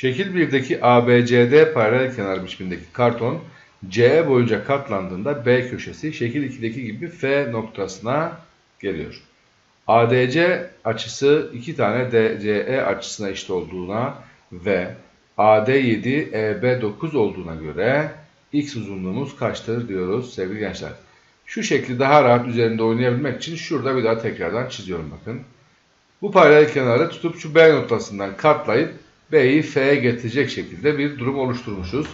Şekil 1'deki ABCD paralel kenar biçimindeki karton CE boyunca katlandığında B köşesi şekil 2'deki gibi F noktasına geliyor. ADC açısı iki tane DCE açısına eşit olduğuna ve AD 7 EB 9 olduğuna göre X uzunluğumuz kaçtır diyoruz sevgili gençler. Şu şekli daha rahat üzerinde oynayabilmek için şurada bir daha tekrardan çiziyorum bakın. Bu paralel kenarı tutup şu B noktasından katlayıp B'yi F'ye getirecek şekilde bir durum oluşturmuşuz.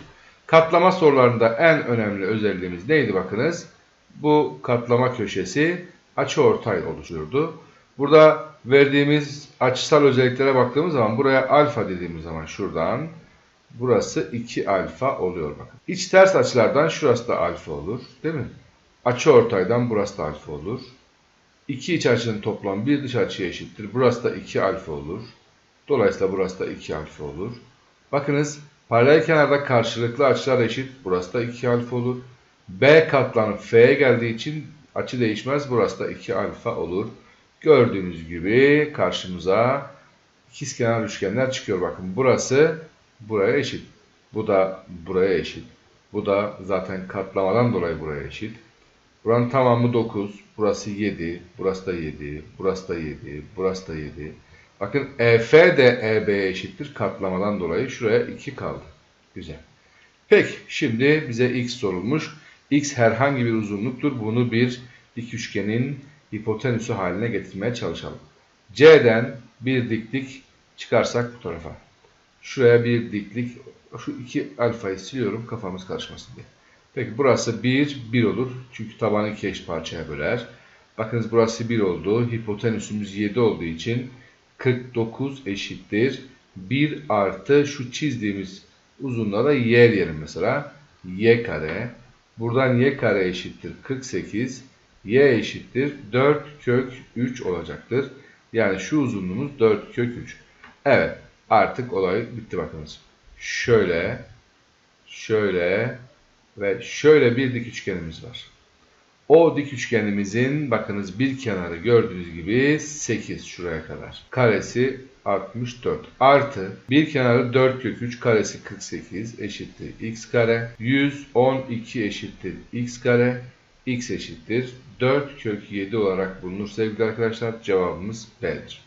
Katlama sorularında en önemli özelliğimiz neydi bakınız? Bu katlama köşesi açıortay oluşturdu. Burada verdiğimiz açısal özelliklere baktığımız zaman buraya alfa dediğimiz zaman şuradan burası 2 alfa oluyor bakın. İç ters açılardan şurası da alfa olur değil mi? Açıortaydan burası da alfa olur. İki iç açının toplam bir dış açıya eşittir. Burası da 2 alfa olur. Dolayısıyla burası da 2 alfa olur. Bakınız paralel kenarda karşılıklı açılar eşit. Burası da 2 alfa olur. B katlanıp F'ye geldiği için açı değişmez. Burası da 2 alfa olur. Gördüğünüz gibi karşımıza ikizkenar üçgenler çıkıyor. Bakın burası buraya eşit. Bu da buraya eşit. Bu da zaten katlamadan dolayı buraya eşit. Buranın tamamı 9. Burası 7. Burası da 7. Burası da 7. Burası da 7. Bakın EF de EB'ye eşittir. Katlamadan dolayı şuraya 2 kaldı. Güzel. Peki şimdi bize x sorulmuş. x herhangi bir uzunluktur. Bunu bir dik üçgenin hipotenüsü haline getirmeye çalışalım. C'den bir diklik çıkarsak bu tarafa. Şuraya bir diklik. Şu iki alfayı siliyorum kafamız karışmasın diye. Peki burası 1, 1 olur. Çünkü tabanı iki eş parçaya böler. Bakınız burası 1 oldu. Hipotenüsümüz 7 olduğu için 49 eşittir. 1 artı şu çizdiğimiz uzunluğa y diyelim mesela. y kare. Buradan y kare eşittir 48. y eşittir 4 kök 3 olacaktır. Yani şu uzunluğumuz 4 kök 3. Evet artık olay bitti bakınız. Şöyle, şöyle ve şöyle bir dik üçgenimiz var. O dik üçgenimizin bakınız bir kenarı gördüğünüz gibi 8 şuraya kadar. Karesi 64 artı bir kenarı 4 kök 3 karesi 48 eşittir x kare. 112 eşittir x kare. x eşittir 4 kök 7 olarak bulunur sevgili arkadaşlar. Cevabımız B'dir.